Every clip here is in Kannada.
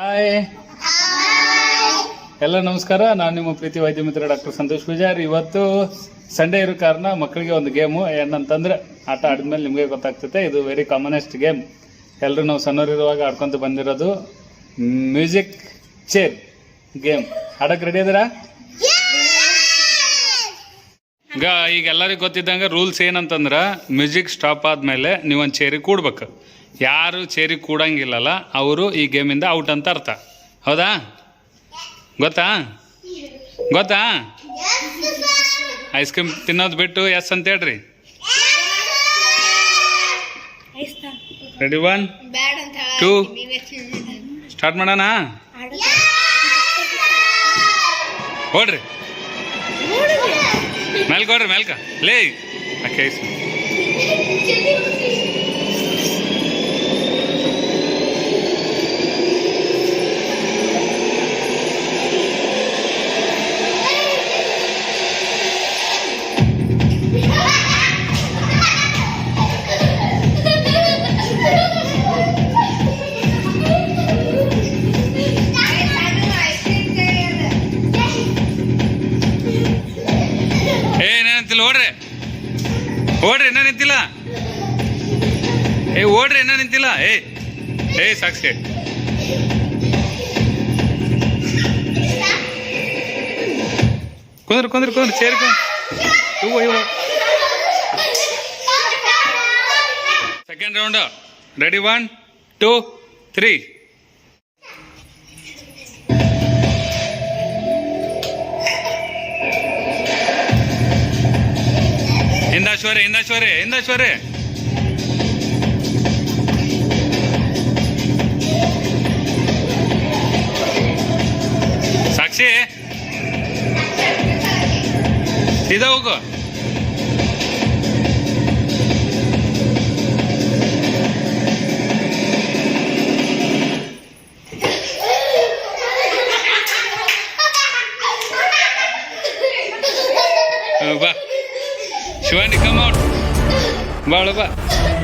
ಹಾಯ್ ಎಲ್ಲ ನಮಸ್ಕಾರ. ನಾನು ನಿಮ್ಮ ಪ್ರೀತಿ ವೈದ್ಯ ಮಿತ್ರ ಡಾಕ್ಟರ್ ಸಂತೋಷ್ ಪೂಜಾರ್. ಇವತ್ತು ಸಂಡೇ ಇರೋ ಕಾರಣ ಮಕ್ಕಳಿಗೆ ಒಂದು ಗೇಮು ಏನಂತಂದ್ರೆ ಆಟ ಆಡಿದ್ಮೇಲೆ ನಿಮಗೆ ಗೊತ್ತಾಗ್ತೈತೆ. ಇದು ವೆರಿ ಕಾಮನೆಸ್ಟ್ ಗೇಮ್ ಎಲ್ಲರೂ ನಾವು ಸಣ್ಣವರಿರುವಾಗ ಆಡ್ಕೊಂತ ಬಂದಿರೋದು ಮ್ಯೂಸಿಕ್ ಚೇರ್ ಗೇಮ್ ಆಡಕ್ಕೆ ರೆಡಿ ಅದರ ಈಗ ಈಗ ಎಲ್ಲರಿಗೂ ಗೊತ್ತಿದ್ದಂಗೆ ರೂಲ್ಸ್ ಏನಂತಂದ್ರೆ ಮ್ಯೂಸಿಕ್ ಸ್ಟಾಪ್ ಆದಮೇಲೆ ನೀವೊಂದು ಚೇರಿಗೆ ಕೂಡ್ಬೇಕು. ಯಾರು ಸೇರಿ ಕೂಡಂಗಿಲ್ಲಲ್ಲ ಅವರು ಈ ಗೇಮಿಂದ ಔಟ್ ಅಂತ ಅರ್ಥ. ಹೌದಾ? ಗೊತ್ತಾ? ಗೊತ್ತಾ? ಐಸ್ ಕ್ರೀಮ್ ತಿನ್ನೋದು ಬಿಟ್ಟು ಎಸ್ ಅಂತ ಹೇಳ್ರಿ. Ready one ತಿಂದಿದ್ದೀರಿ. ಸ್ಟಾರ್ಟ್ ಮಾಡೋಣ? ಹೊಡ್ರಿ. ಮೇಲ್ಕೊಡ್ರಿ ಮೇಲ್ಕ. ಲೇ ಓಕೆ ಓಡ್ರಿ ಏನ ನಿಂತಿಲ್ಲ. ಏ, ಓಡ್ರಿ ಏನ ನಿಂತಿಲ್ಲ. ಏ ಏ ಸಾಕ್ಷಿ ಕುಂದ್ರಿ ಕುಂದ್ರಿ ಕುಂದ್ರಿ, ಸೇರಿ ಇವು ಇವ second round ready one two three ಹಿಂದಾಶ್ವರಿ ಹಿಂದಾಶ್ವರಿ ಹಿಂದಾಶ್ವರಿ ಸಾಕ್ಷಿ. ಸೀದಾ ಹೋಗು. Shivani, come out. Balaba.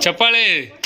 ¡Chapale!